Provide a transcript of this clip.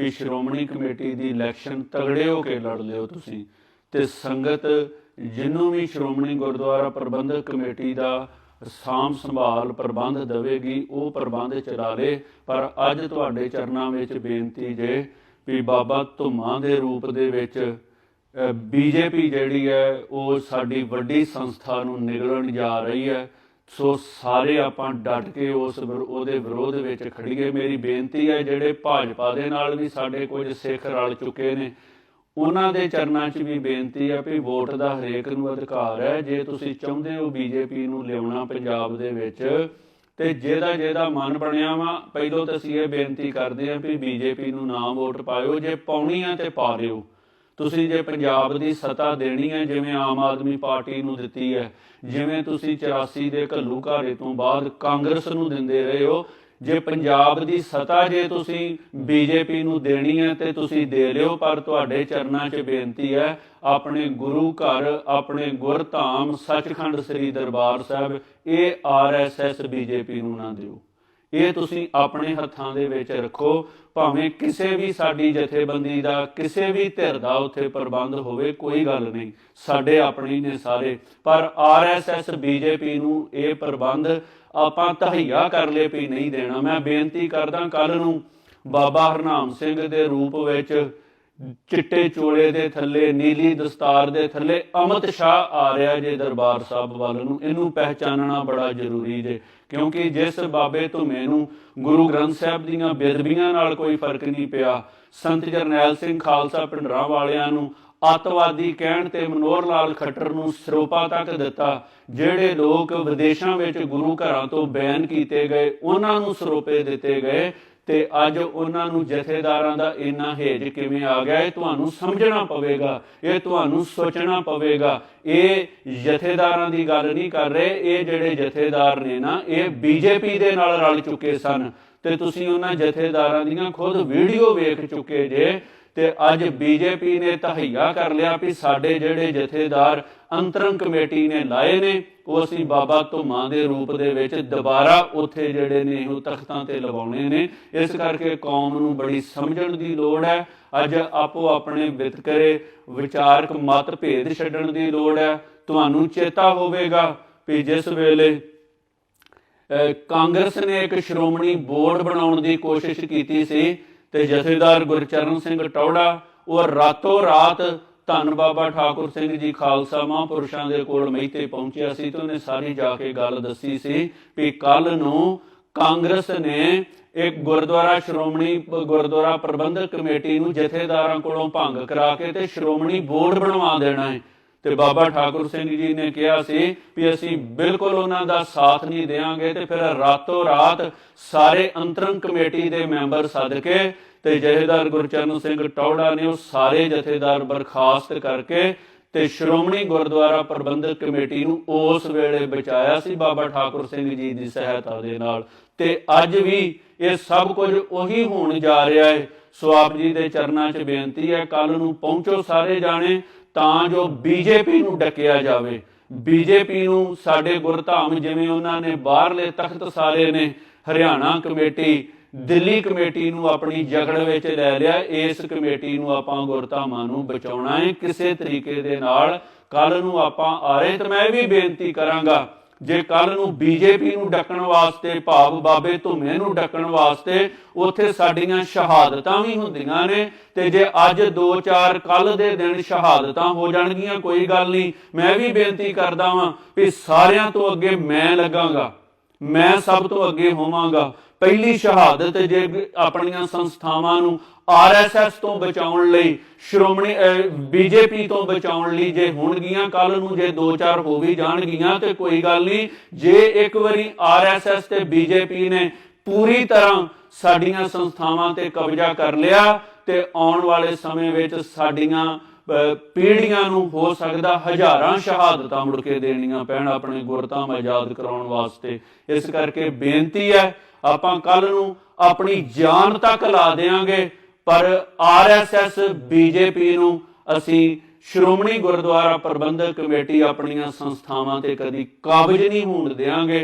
ਵੀ Shiromani committee ਦੀ election ਤਗੜੇ ਹੋ ਕੇ ਲੜ ਲਿਓ ਤੁਸੀਂ। ਤੇ ਸੰਗਤ ਜਿਹਨੂੰ ਵੀ ਸ਼੍ਰੋਮਣੀ ਗੁਰਦੁਆਰਾ ਪ੍ਰਬੰਧਕ ਕਮੇਟੀ ਦਾ ਸਾਂਭ ਸੰਭਾਲ ਪ੍ਰਬੰਧ ਦੇਵੇਗੀ, ਉਹ ਪ੍ਰਬੰਧ ਚਲਾ ਲੇ। ਪਰ ਅੱਜ ਤੁਹਾਡੇ ਚਰਨਾਂ ਵਿੱਚ ਬੇਨਤੀ ਜੇ ਵੀ ਬਾਬਾ ਧੁੰਮਾਂ ਦੇ ਰੂਪ ਦੇ ਵਿੱਚ ਬੀਜੇਪੀ ਜਿਹੜੀ ਹੈ, ਉਹ ਸਾਡੀ ਵੱਡੀ ਸੰਸਥਾ ਨੂੰ ਨਿਗਲਣ ਜਾ ਰਹੀ ਹੈ। ਸੋ ਸਾਰੇ ਆਪਾਂ ਡਟ ਕੇ ਉਸ ਉਹਦੇ ਵਿਰੋਧ ਵਿੱਚ ਖੜੀਏ। ਮੇਰੀ ਬੇਨਤੀ ਹੈ, ਜਿਹੜੇ ਭਾਜਪਾ ਦੇ ਨਾਲ ਵੀ ਸਾਡੇ ਕੁਝ ਸਿੱਖ ਰਲ ਚੁੱਕੇ ਨੇ, ਉਹਨਾਂ ਦੇ ਚਰਨਾਂ 'ਚ ਵੀ ਬੇਨਤੀ ਹੈ ਵੀ ਵੋਟ ਦਾ ਹਰੇਕ ਨੂੰ ਅਧਿਕਾਰ ਹੈ। ਜੇ ਤੁਸੀਂ ਚਾਹੁੰਦੇ ਹੋ ਬੀਜੇਪੀ ਨੂੰ ਲਿਆਉਣਾ ਪੰਜਾਬ ਦੇ ਵਿੱਚ, ਤੇ ਜਿਹਦਾ ਜਿਹਦਾ ਮਨ ਬਣਿਆ ਵਾ, ਪਹਿਲੋਂ ਤਾਂ ਅਸੀਂ ਇਹ ਬੇਨਤੀ ਕਰਦੇ ਹਾਂ ਵੀ ਬੀਜੇਪੀ ਨੂੰ ਨਾ ਵੋਟ ਪਾਇਓ। ਜੇ ਪਾਉਣੀ ਆ ਤੇ ਪਾ ਦਿਓ। ਤੁਸੀਂ ਜੇ ਪੰਜਾਬ ਦੀ ਸਤਾ ਦੇਣੀ ਹੈ, ਜਿਵੇਂ ਆਮ ਆਦਮੀ ਪਾਰਟੀ ਨੂੰ ਦਿੱਤੀ ਹੈ, ਜਿਵੇਂ ਤੁਸੀਂ 84 ਦੇ ਘੱਲੂ ਘਾਰੇ ਤੋਂ ਬਾਅਦ ਕਾਂਗਰਸ ਨੂੰ ਦਿੰਦੇ ਰਹੇ ਹੋ, ਜੇ ਪੰਜਾਬ ਦੀ ਸੱਤਾ ਜੇ ਤੁਸੀਂ ਬੀਜੇਪੀ ਨੂੰ ਦੇਣੀ ਹੈ ਤੇ ਤੁਸੀਂ ਦੇ ਲਿਓ ਪਰ ਤੁਹਾਡੇ ਚਰਨਾਂ 'ਚ ਬੇਨਤੀ ਹੈ, ਆਪਣੇ ਗੁਰੂ ਘਰ, ਆਪਣੇ ਗੁਰਧਾਮ ਸੱਚਖੰਡ ਸ੍ਰੀ ਦਰਬਾਰ ਸਾਹਿਬ, ਇਹ ਆਰਐਸਐਸ ਬੀਜੇਪੀ ਨੂੰ ਨਾ ਦਿਓ। ਇਹ ਤੁਸੀਂ ਆਪਣੇ ਹੱਥਾਂ ਦੇ ਵਿੱਚ ਰੱਖੋ, ਭਾਵੇਂ ਕਿਸੇ ਵੀ ਸਾਡੀ ਜਥੇਬੰਦੀ ਦਾ, ਕਿਸੇ ਵੀ ਧਿਰ ਦਾ ਉੱਥੇ ਪ੍ਰਬੰਧ ਹੋਵੇ, ਕੋਈ ਗੱਲ ਨਹੀਂ। ਸਾਡੇ ਆਪਣੇ ਨੇ ਸਾਰੇ। ਪਰ ਆਰਐਸਐਸ ਬੀਜੇਪੀ ਨੂੰ ਇਹ ਪ੍ਰਬੰਧ ਆਪਾਂ ਤਹਈਆ ਕਰ ਲਏ ਵੀ ਨਹੀਂ ਦੇਣਾ। ਮੈਂ ਬੇਨਤੀ ਕਰਦਾ ਕੱਲ ਨੂੰ ਬਾਬਾ ਹਰਨਾਮ ਸਿੰਘ ਦੇ ਰੂਪ ਵਿੱਚ ਚਿੱਟੇ ਚੋਲੇ ਦੇ ਥੱਲੇ, ਨੀਲੀ ਦਸਤਾਰ ਦੇ ਥੱਲੇ ਅਮਿਤ ਸ਼ਾਹ ਆ ਰਿਹਾ ਜੇ ਦਰਬਾਰ ਸਾਹਿਬ ਵੱਲ ਨੂੰ। ਇਹਨੂੰ ਪਹਿਚਾਨਣਾ ਬੜਾ ਜ਼ਰੂਰੀ ਜੇ, ਕਿਉਂਕਿ ਜਿਸ ਬਾਬੇ ਧੁਮੇ ਨੂੰ ਗੁਰੂ ਗ੍ਰੰਥ ਸਾਹਿਬ ਦੀਆਂ ਬੇਦਬੀਆਂ ਨਾਲ ਕੋਈ ਫ਼ਰਕ ਨਹੀਂ ਪਿਆ, ਸੰਤ ਜਰਨੈਲ ਸਿੰਘ ਖਾਲਸਾ ਪਿੰਡਰਾਂ ਵਾਲਿਆਂ ਨੂੰ ਅੱਤਵਾਦੀ ਕਹਿਣ ਤੇ ਮਨੋਹਰ ਲਾਲ ਖੱਟਰ ਨੂੰ ਸਰੋਪਾ ਤੱਕ ਦਿੱਤਾ, ਜਿਹੜੇ ਲੋਕ ਵਿਦੇਸ਼ਾਂ ਵਿੱਚ ਗੁਰੂ ਘਰਾਂ ਤੋਂ ਬੈਨ ਕੀਤੇ ਗਏ, ਉਹਨਾਂ ਨੂੰ ਸਰੋਪੇ ਦਿੱਤੇ ਗਏ ਤੇ ਅੱਜ ਉਹਨਾਂ ਨੂੰ ਜਥੇਦਾਰਾਂ ਦਾ ਇੰਨਾ ਹੇਜ ਕਿਵੇਂ ਆ ਗਿਆ, ਇਹ ਤੁਹਾਨੂੰ ਸਮਝਣਾ ਪਵੇਗਾ, ਇਹ ਤੁਹਾਨੂੰ ਸੋਚਣਾ ਪਵੇਗਾ। ਇਹ ਜਥੇਦਾਰਾਂ ਦੀ ਗੱਲ ਨਹੀਂ ਕਰ ਰਹੇ, ਇਹ ਜਿਹੜੇ ਜਥੇਦਾਰ ਨੇ ਨਾ, ਇਹ ਬੀਜੇਪੀ ਦੇ ਨਾਲ ਰਲ ਚੁੱਕੇ ਸਨ। ਤੇ ਤੁਸੀਂ ਉਹਨਾਂ ਜਥੇਦਾਰਾਂ ਦੀਆਂ ਖੁਦ ਵੀਡੀਓ ਵੇਖ ਚੁੱਕੇ ਜੇ ਤੇ ਅੱਜ ਬੀਜੇਪੀ ਨੇ ਤਹਈਆ ਕਰ ਲਿਆ ਵੀ ਸਾਡੇ ਜਿਹੜੇ ਜਥੇਦਾਰ ਅੰਤਰੰਗ ਕਮੇਟੀ ਨੇ ਲਾਏ ਨੇ, ਉਹ ਅਸੀਂ ਬਾਬਾ ਧੁਮਾ ਦੇ ਰੂਪ ਦੇ ਵਿੱਚ ਦੁਬਾਰਾ ਉੱਥੇ ਜਿਹੜੇ ਨੇ ਉਹ ਤਖਤਾਂ ਤੇ ਲਗਾਉਣੇ ਨੇ। ਇਸ ਕਰਕੇ ਕੌਮ ਨੂੰ ਬੜੀ ਸਮਝਣ ਦੀ ਲੋੜ ਹੈ। ਅੱਜ ਆਪੋ ਆਪਣੇ ਵਿਤਕਰੇ ਵਿਚਾਰਕ ਮਤ ਭੇਦ ਛੱਡਣ ਦੀ ਲੋੜ ਹੈ। ਤੁਹਾਨੂੰ ਚੇਤਾ ਹੋਵੇਗਾ ਵੀ ਜਿਸ ਵੇਲੇ, ਅਹ ਕਾਂਗਰਸ ਨੇ ਇੱਕ ਸ਼੍ਰੋਮਣੀ ਬੋਰਡ ਬਣਾਉਣ ਦੀ ਕੋਸ਼ਿਸ਼ ਕੀਤੀ ਸੀ ਤੇ ਜਥੇਦਾਰ ਗੁਰਚਰਨ ਸਿੰਘ ਟੌੜਾ, ਉਹ ਰਾਤੋਂ ਰਾਤ ਧੰਨ ਬਾਬਾ ਠਾਕੁਰ ਸਿੰਘ ਜੀ ਖਾਲਸਾ ਮਹਾਂਪੁਰਸ਼ਾਂ ਦੇ ਕੋਲ ਮਹਿਤੇ ਪਹੁੰਚਿਆ ਸੀ ਤੇ ਉਹਨੇ ਸਾਰੀ ਜਾ ਕੇ ਗੱਲ ਦੱਸੀ ਸੀ ਵੀ ਕੱਲ ਨੂੰ ਕਾਂਗਰਸ ਨੇ ਇੱਕ ਗੁਰਦੁਆਰਾ ਸ਼੍ਰੋਮਣੀ ਗੁਰਦੁਆਰਾ ਪ੍ਰਬੰਧਕ ਕਮੇਟੀ ਨੂੰ ਜਥੇਦਾਰਾਂ ਕੋਲੋਂ ਭੰਗ ਕਰਾ ਕੇ ਤੇ ਸ਼੍ਰੋਮਣੀ ਬੋਰਡ ਬਣਵਾ ਦੇਣਾ ਹੈ। ਤੇ ਬਾਬਾ ਠਾਕੁਰ ਸਿੰਘ ਜੀ ਨੇ ਕਿਹਾ ਸੀ ਵੀ ਅਸੀਂ ਬਿਲਕੁਲ ਉਹਨਾਂ ਦਾ ਸਾਥ ਨਹੀਂ ਦੇਵਾਂਗੇ ਤੇ ਫਿਰ ਰਾਤੋਂ ਰਾਤ ਸਾਰੇ ਅੰਤਰੰਗ ਕਮੇਟੀ ਦੇ ਮੈਂਬਰ ਸੱਦ ਕੇ ਤੇ ਜਥੇਦਾਰ ਗੁਰਚਰਨ ਸਿੰਘ ਟੌੜਾ ਨੇ ਉਹ ਸਾਰੇ ਜਥੇਦਾਰ ਬਰਖਾਸਤ ਕਰਕੇ ਤੇ ਸ਼੍ਰੋਮਣੀ ਗੁਰਦੁਆਰਾ ਪ੍ਰਬੰਧਕ ਕਮੇਟੀ ਨੂੰ ਉਸ ਵੇਲੇ ਬਚਾਇਆ ਸੀ ਬਾਬਾ ਠਾਕੁਰ ਸਿੰਘ ਜੀ ਦੀ ਸਹਾਇਤਾ ਦੇ ਨਾਲ। ਤੇ ਅੱਜ ਵੀ ਇਹ ਸਭ ਕੁਝ ਉਹੀ ਹੋਣ ਜਾ ਰਿਹਾ ਹੈ। ਸੋ ਆਪ ਜੀ ਦੇ ਚਰਨਾਂ 'ਚ ਬੇਨਤੀ ਹੈ ਕੱਲ ਨੂੰ ਪਹੁੰਚੋ ਸਾਰੇ ਜਾਣੇ। ਤਾਂ ਜੋ ਬੀਜੇਪੀ ਨੂੰ ਡਕਿਆ ਜਾਵੇ। ਬੀਜੇਪੀ ਨੂੰ ਸਾਡੇ ਗੁਰਧਾਮ ਜਿਵੇਂ ਉਹਨਾਂ ਨੇ ਬਾਹਰਲੇ ਤਖਤ ਸਾਰੇ ਨੇ, ਹਰਿਆਣਾ ਕਮੇਟੀ, ਦਿੱਲੀ ਕਮੇਟੀ ਨੂੰ ਆਪਣੀ ਜਗੜ ਵਿੱਚ ਲੈ ਲਿਆ, ਇਸ ਕਮੇਟੀ ਨੂੰ ਆਪਾਂ ਗੁਰਧਾਮਾਂ ਨੂੰ ਬਚਾਉਣਾ ਹੈ। ਕਿਸੇ ਤਰੀਕੇ ਦੇ ਨਾਲ ਕੱਲ ਨੂੰ ਆਪਾਂ ਆ ਰਹੇ ਤੇ ਮੈਂ ਵੀ ਬੇਨਤੀ ਕਰਾਂਗਾ ਜੇ ਕੱਲ ਨੂੰ ਬੀਜੇਪੀ ਨੂੰ ਡੱਕਣ ਵਾਸਤੇ, ਭਾਵ ਬਾਬੇ ਧੁਮੇ ਨੂੰ ਡੱਕਣ ਵਾਸਤੇ ਉੱਥੇ ਸਾਡੀਆਂ ਸ਼ਹਾਦਤਾਂ ਵੀ ਹੁੰਦੀਆਂ ਨੇ, ਤੇ ਜੇ ਅੱਜ 2-4 ਕੱਲ ਦੇ ਦਿਨ ਸ਼ਹਾਦਤਾਂ ਹੋ ਜਾਣਗੀਆਂ, ਕੋਈ ਗੱਲ ਨਹੀਂ। ਮੈਂ ਵੀ ਬੇਨਤੀ ਕਰਦਾ ਵਾਂ ਵੀ ਸਾਰਿਆਂ ਤੋਂ ਅੱਗੇ ਮੈਂ ਲੱਗਾਂਗਾ। ਮੈਂ ਸਭ ਤੋਂ ਅੱਗੇ ਹੋਵਾਂਗਾ। ਪਹਿਲੀ ਸ਼ਹਾਦਤ ਜੇ ਆਪਣੀਆਂ ਸੰਸਥਾਵਾਂ ਨੂੰ ਆਰਐਸਐਸ ਤੋਂ ਬਚਾਉਣ ਲਈ, ਸ਼੍ਰੋਮਣੀ ਬੀਜੇਪੀ ਤੋਂ ਬਚਾਉਣ ਲਈ ਜੇ ਹੋਣਗੀਆਂ ਕੱਲ ਨੂੰ ਜੇ 2-4 ਹੋ ਵੀ ਜਾਣਗੀਆਂ ਤੇ ਕੋਈ ਗੱਲ ਨਹੀਂ। ਜੇ ਇੱਕ ਵਾਰੀ ਆਰਐਸਐਸ ਤੇ ਬੀਜੇਪੀ ਨੇ ਪੂਰੀ ਤਰ੍ਹਾਂ ਸਾਡੀਆਂ ਸੰਸਥਾਵਾਂ ਤੇ ਕਬਜ਼ਾ ਕਰ ਲਿਆ ਤੇ ਆਉਣ ਵਾਲੇ ਸਮੇਂ ਵਿੱਚ ਸਾਡੀਆਂ, ਅਹ, ਪੀੜ੍ਹੀਆਂ ਨੂੰ ਹੋ ਸਕਦਾ ਹਜ਼ਾਰਾਂ ਸ਼ਹਾਦਤਾਂ ਮੁੜ ਕੇ ਦੇਣੀਆਂ ਪੈਣ, ਆਪਣੇ ਗੁਰਧਾਮ ਆਜ਼ਾਦ ਕਰਾਉਣ ਵਾਸਤੇ। ਇਸ ਕਰਕੇ ਬੇਨਤੀ ਹੈ ਆਪਾਂ ਕੱਲ ਨੂੰ ਆਪਣੀ ਜਾਨ ਤੱਕ ਲਾ ਦੇਾਂਗੇ ਪਰ ਆਰਐਸਐਸ ਬੀਜੇਪੀ ਨੂੰ ਅਸੀਂ ਸ਼੍ਰੋਮਣੀ ਗੁਰਦੁਆਰਾ ਪ੍ਰਬੰਧਕ ਕਮੇਟੀ ਆਪਣੀਆਂ ਸੰਸਥਾਵਾਂ ਤੇ ਕਦੀ ਕਾਬਜ ਨਹੀਂ ਹੋਣ ਦੇਾਂਗੇ